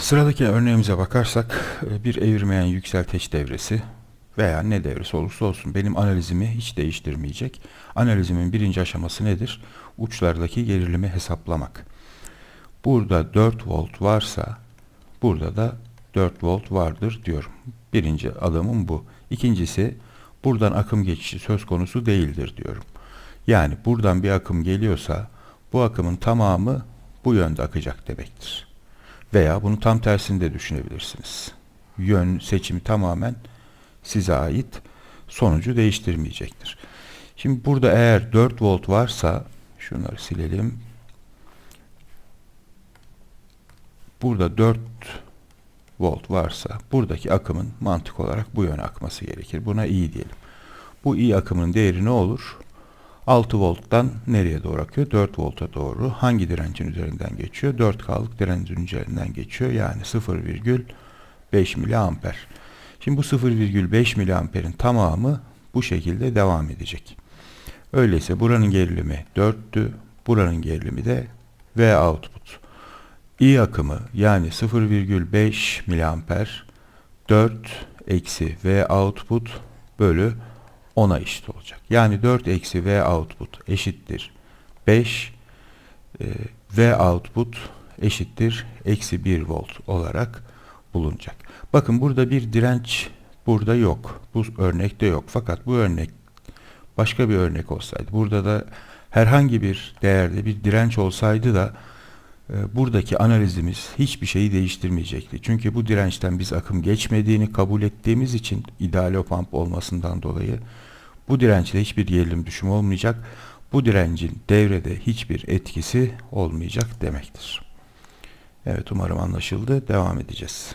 Sıradaki örneğimize bakarsak e, bir evirmeyen yükselteç devresi veya ne devresi olursa olsun benim analizimi hiç değiştirmeyecek. Analizimin birinci aşaması nedir? Uçlardaki gerilimi hesaplamak. Burada 4 volt varsa burada da 4 volt vardır diyorum. Birinci adımım bu. İkincisi buradan akım geçişi söz konusu değildir diyorum. Yani buradan bir akım geliyorsa bu akımın tamamı bu yönde akacak demektir. Veya bunu tam tersini de düşünebilirsiniz. Yön seçimi tamamen size ait sonucu değiştirmeyecektir. Şimdi burada eğer 4 volt varsa şunları silelim. Burada 4 volt varsa buradaki akımın mantık olarak bu yöne akması gerekir. Buna i diyelim. Bu i akımın değeri ne olur? 6 volttan nereye doğru akıyor? 4 volta doğru. Hangi direncin üzerinden geçiyor? 4K'lık direncin üzerinden geçiyor. Yani 0,5 miliamper. Şimdi bu 0,5 miliamperin tamamı bu şekilde devam edecek. Öyleyse buranın gerilimi 4'tü. Buranın gerilimi de V output. I akımı yani 0,5 miliamper 4 eksi V output bölü 10'a eşit olacak. Yani 4 eksi V output eşittir 5 e, V output eşittir eksi 1 volt olarak bulunacak. Bakın burada bir direnç burada yok. Bu örnekte yok. Fakat bu örnek başka bir örnek olsaydı burada da herhangi bir değerde bir direnç olsaydı da buradaki analizimiz hiçbir şeyi değiştirmeyecekti. Çünkü bu dirençten biz akım geçmediğini kabul ettiğimiz için ideal pump olmasından dolayı bu dirençte hiçbir gerilim düşümü olmayacak. Bu direncin devrede hiçbir etkisi olmayacak demektir. Evet umarım anlaşıldı. Devam edeceğiz.